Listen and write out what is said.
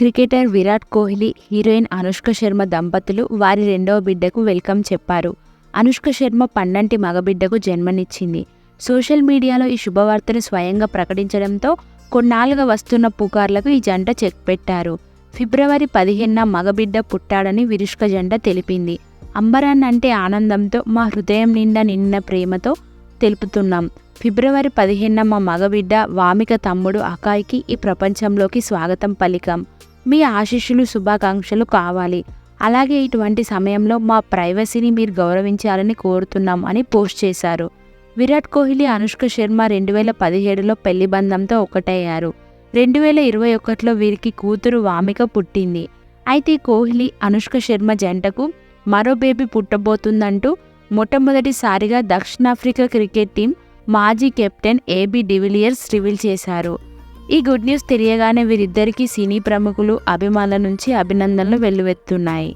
Cricketer Virat Kohli heroine Anushka Sharma దంపతులు వారి రెండవ బిడ్డకు వెల్కమ్ చెప్పారు. అనుష్క శర్మ పన్నంటి మగబిడ్డకు జన్మనిచ్చింది. సోషల్ మీడియాలో ఈ శుభవార్తను స్వయంగా ప్రకటించడంతో కొన్నాళ్ళుగా వస్తున్న పుకార్లకు ఈ జంట చెక్ పెట్టారు. ఫిబ్రవరి పదిహేనున మగబిడ్డ పుట్టాడని విరుష్క జంట తెలిపింది. అంబరాన్ అంటే ఆనందంతో మా హృదయం నిండా నిండిన ప్రేమతో తెలుపుతున్నాం. ఫిబ్రవరి పదిహేనున మా మగబిడ్డ వామిక తమ్ముడు అకాయ్కి ఈ ప్రపంచంలోకి స్వాగతం పలికాం. మీ ఆశీస్సులు శుభాకాంక్షలు కావాలి. అలాగే ఇటువంటి సమయంలో మా ప్రైవసీని మీరు గౌరవించాలని కోరుతున్నాం అని పోస్ట్ చేశారు. విరాట్ కోహ్లీ అనుష్క శర్మ రెండు వేల పదిహేడులో పెళ్ళి బంధంతో ఒకటయ్యారు. రెండు వేల ఇరవై ఒకటిలో వీరికి కూతురు వామిక పుట్టింది. అయితే కోహ్లీ అనుష్క శర్మ జంటకు మరో బేబీ పుట్టబోతుందంటూ మొట్టమొదటిసారిగా దక్షిణాఫ్రికా క్రికెట్ టీం మాజీ కెప్టెన్ ఏబీ డివిలియర్స్ రివీల్ చేశారు. ఈ గుడ్ న్యూస్ తెలియగానే వీరిద్దరికీ సినీ ప్రముఖులు అభిమానుల నుంచి అభినందనలు వెల్లువెత్తున్నాయి.